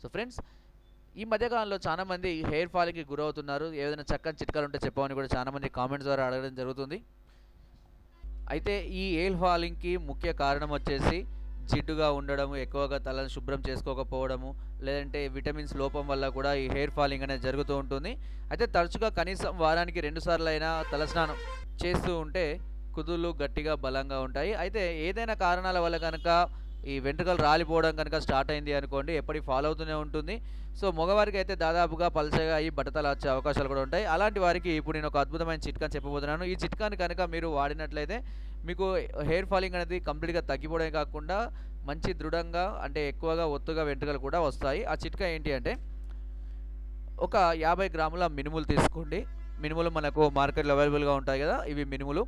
So friends ఈ మధ్యకాలంలో చాలా మంది హెయిర్ ఫాల్కి గురవుతున్నారు. ఏదైనా చక్కని చిట్కాలు ఉంటే చెప్పమని కూడా చాలా మంది కామెంట్స్ ద్వారా అడగడం జరుగుతుంది. అయితే ఈ హెయిర్ ఫాలింగ్కి ముఖ్య కారణం వచ్చేసి జిడ్డుగా ఉండడము ఎక్కువగా తలను శుభ్రం చేసుకోకపోవడము లేదంటే విటమిన్స్ లోపం వల్ల కూడా ఈ హెయిర్ ఫాలింగ్ అనేది జరుగుతూ ఉంటుంది. అయితే తరచుగా కనీసం వారానికి రెండు సార్లు అయినా తలస్నానం చేస్తూ ఉంటే కుదుళ్ళు గట్టిగా బలంగా ఉంటాయి. అయితే ఏదైనా కారణాల వల్ల కనుక ఈ వెంట్రుకలు రాలిపోవడం కనుక స్టార్ట్ అయింది అనుకోండి ఎప్పటికీ ఫాలో అవుతూనే ఉంటుంది. సో మగవారికి అయితే దాదాపుగా పలసగా అయ్యి బట్టతలు వచ్చే అవకాశాలు కూడా ఉంటాయి. అలాంటి వారికి ఇప్పుడు నేను ఒక అద్భుతమైన చిట్కాని చెప్పబోతున్నాను. ఈ చిట్కాని కనుక మీరు వాడినట్లయితే మీకు హెయిర్ ఫాలింగ్ అనేది కంప్లీట్గా తగ్గిపోవడమే కాకుండా మంచి దృఢంగా అంటే ఎక్కువగా ఒత్తుగా వెంట్రుకలు కూడా వస్తాయి. ఆ చిట్కా ఏంటి అంటే ఒక యాభై గ్రాముల మినుములు తీసుకోండి. మినుములు మనకు మార్కెట్లో అవైలబుల్గా ఉంటాయి కదా ఇవి మినుములు.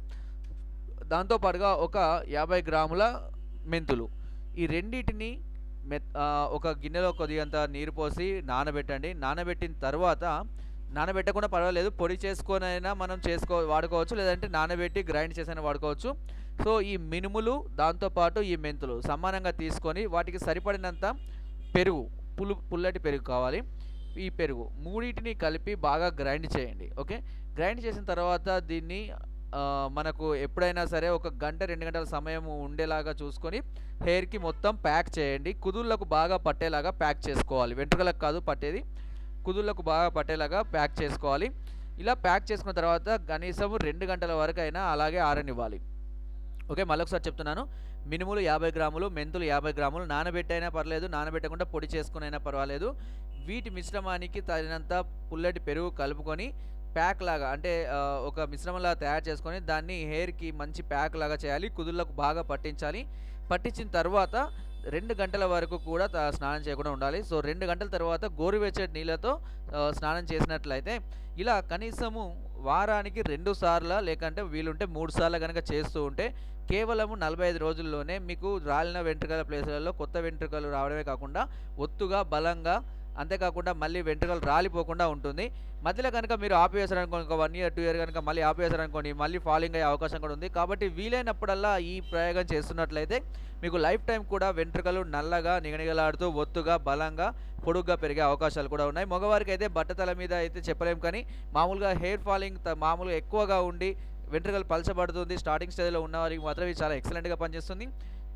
దాంతోపాటుగా ఒక యాభై గ్రాముల మెంతులు. ఈ రెండింటిని మెత్ ఒక గిన్నెలో కొద్దిగంత నీరు పోసి నానబెట్టండి. నానబెట్టిన తర్వాత నానబెట్టకుండా పర్వాలేదు పొడి చేసుకొనైనా మనం చేసుకో వాడుకోవచ్చు. లేదంటే నానబెట్టి గ్రైండ్ చేసైనా వాడుకోవచ్చు. సో ఈ మినుములు దాంతోపాటు ఈ మెంతులు సమానంగా తీసుకొని వాటికి సరిపడినంత పెరుగు పులు పుల్లటి పెరుగు కావాలి. ఈ పెరుగు మూడింటిని కలిపి బాగా గ్రైండ్ చేయండి. ఓకే? గ్రైండ్ చేసిన తర్వాత దీన్ని మనకు ఎప్పుడైనా సరే ఒక గంట రెండు గంటల సమయం ఉండేలాగా చూసుకొని హెయిర్కి మొత్తం ప్యాక్ చేయండి. కుదుళ్ళకు బాగా పట్టేలాగా ప్యాక్ చేసుకోవాలి. వెంట్రుకలకు కాదు పట్టేది. కుదుళ్ళకు బాగా పట్టేలాగా ప్యాక్ చేసుకోవాలి. ఇలా ప్యాక్ చేసుకున్న తర్వాత కనీసం రెండు గంటల వరకు అయినా అలాగే ఆరనివ్వాలి. ఓకే మళ్ళొకసారి చెప్తున్నాను. మినుములు యాభై గ్రాములు మెంతులు యాభై గ్రాములు నానబెట్టైనా పర్లేదు నానబెట్టకుండా పొడి చేసుకునైనా పర్వాలేదు. వీటి మిశ్రమానికి తగినంత పుల్లటి పెరుగు కలుపుకొని ప్యాక్ లాగా అంటే ఒక మిశ్రమంలా తయారు చేసుకొని దాన్ని హెయిర్కి మంచి ప్యాక్ లాగా చేయాలి కుదుళ్ళకు బాగా పట్టించాలి. పట్టించిన తర్వాత రెండు గంటల వరకు కూడా స్నానం చేయకుండా ఉండాలి. సో రెండు గంటల తర్వాత గోరువెచ్చటి నీళ్ళతో స్నానం చేసినట్లయితే ఇలా కనీసము వారానికి రెండు సార్లు లేకంటే వీలుంటే మూడు సార్లు కనుక చేస్తూ ఉంటే కేవలము నలభై ఐదు రోజుల్లోనే మీకు రాలిన వెంట్రుకల ప్లేసులలో కొత్త వెంట్రుకలు రావడమే కాకుండా ఒత్తుగా బలంగా అంతేకాకుండా మళ్ళీ వెంట్రుకలు రాలిపోకుండా ఉంటుంది. మధ్యలో కనుక మీరు ఆపివేశారనుకోండి ఒక వన్ ఇయర్ టూ ఇయర్ కనుక మళ్ళీ ఆపివేశారనుకోండి మళ్ళీ ఫాలింగ్ అయ్యే అవకాశం కూడా ఉంది. కాబట్టి వీలైనప్పుడల్లా ఈ ప్రయోగం చేస్తున్నట్లయితే మీకు లైఫ్ టైం కూడా వెంట్రుకలు నల్లగా నిగనిగలాడుతూ ఒత్తుగా బలంగా పొడుగ్గా పెరిగే అవకాశాలు కూడా ఉన్నాయి. మగవారికి అయితే బట్టతల మీద అయితే చెప్పలేము కానీ మామూలుగా హెయిర్ ఫాలింగ్ మామూలుగా ఎక్కువగా ఉండి వెంట్రుకలు పలచబడుతుంది. స్టార్టింగ్ స్టేజ్లో ఉన్న వారికి మాత్రం ఇది చాలా ఎక్సలెంట్గా పనిచేస్తుంది.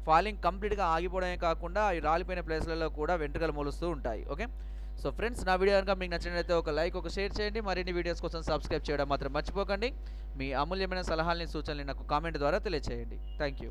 ఫాలింగ్ కంప్లీట్గా ఆగిపోవడమే కాకుండా ఈ రాలిపోయిన ప్లేస్లలో కూడా వెంట్రుకలు మొలుస్తూ ఉంటాయి. ఓకే? సో ఫ్రెండ్స్ నా వీడియో కనుక మీకు నచ్చినట్లయితే ఒక లైక్ ఒక షేర్ చేయండి. మరిన్ని వీడియోస్ కోసం సబ్స్క్రైబ్ చేయడం మాత్రం మర్చిపోకండి. మీ అమూల్యమైన సలహాలని సూచనలు నాకు కామెంట్ ద్వారా తెలియచేయండి. Thank you